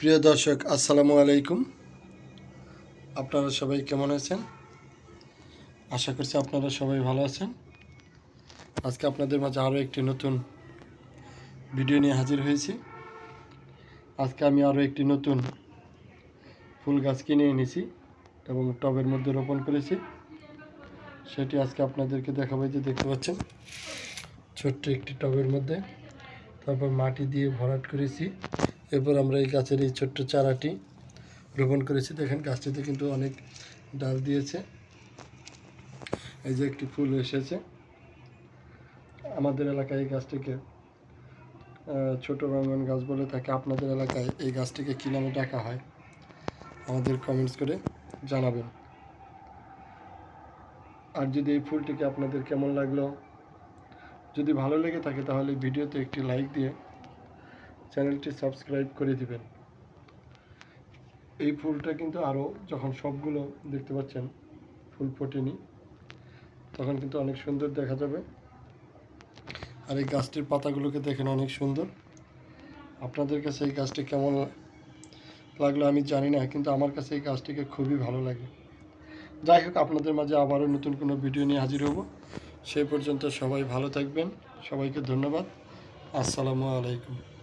প্রিয় দর্শক, আসসালামু আলাইকুম। আপনারা সবাই কেমন আছেন? আশা করছি আপনারা সবাই ভালো আছেন। আজকে আপনাদের মাঝে আরও একটি নতুন ভিডিও নিয়ে হাজির হয়েছি। আজকে আমি আরও একটি নতুন ফুল গাছ কিনে এনেছি এবং টবের মধ্যে রোপণ করেছি। সেটি আজকে আপনাদেরকে দেখাবো যে দেখতে পাচ্ছেন, ছোট্ট একটি টবের মধ্যে। তারপর মাটি দিয়ে ভরাট করেছি। এরপর আমরা এই গাছের এই ছোট্ট চারাটি রোপণ করেছি। দেখেন গাছটিতে কিন্তু অনেক ডাল দিয়েছে। এই যে একটি ফুল এসেছে। আমাদের এলাকায় এই গাছটিকে ছোট রঙন গাছ বলে থাকে আপনাদের এলাকায় এই গাছটিকে কী নামে ডাকা হয় আমাদের কমেন্টস করে জানাবেন। আর যদি এই ফুলটিকে আপনাদের কেমন লাগল, যদি ভালো লেগে থাকে তাহলে ভিডিওতে একটি লাইক দিয়ে চ্যানেলটি সাবস্ক্রাইব করে দিবেন। এই ফুলটা কিন্তু আরও যখন সবগুলো দেখতে পাচ্ছেন, ফুল ফোটেনি, তখন কিন্তু অনেক সুন্দর দেখা যাবে। আর এই গাছটির পাতাগুলোকে দেখেন অনেক সুন্দর। আপনাদের কাছে এই গাছটি কেমন লাগল আমি জানি না, কিন্তু আমার কাছে এই গাছটিকে খুবই ভালো লাগে। যাই হোক, আপনাদের মাঝে আবারও নতুন কোনো ভিডিও নিয়ে হাজির হব। সেই পর্যন্ত সবাই ভালো থাকবেন। সবাইকে ধন্যবাদ। আসসালামু আলাইকুম।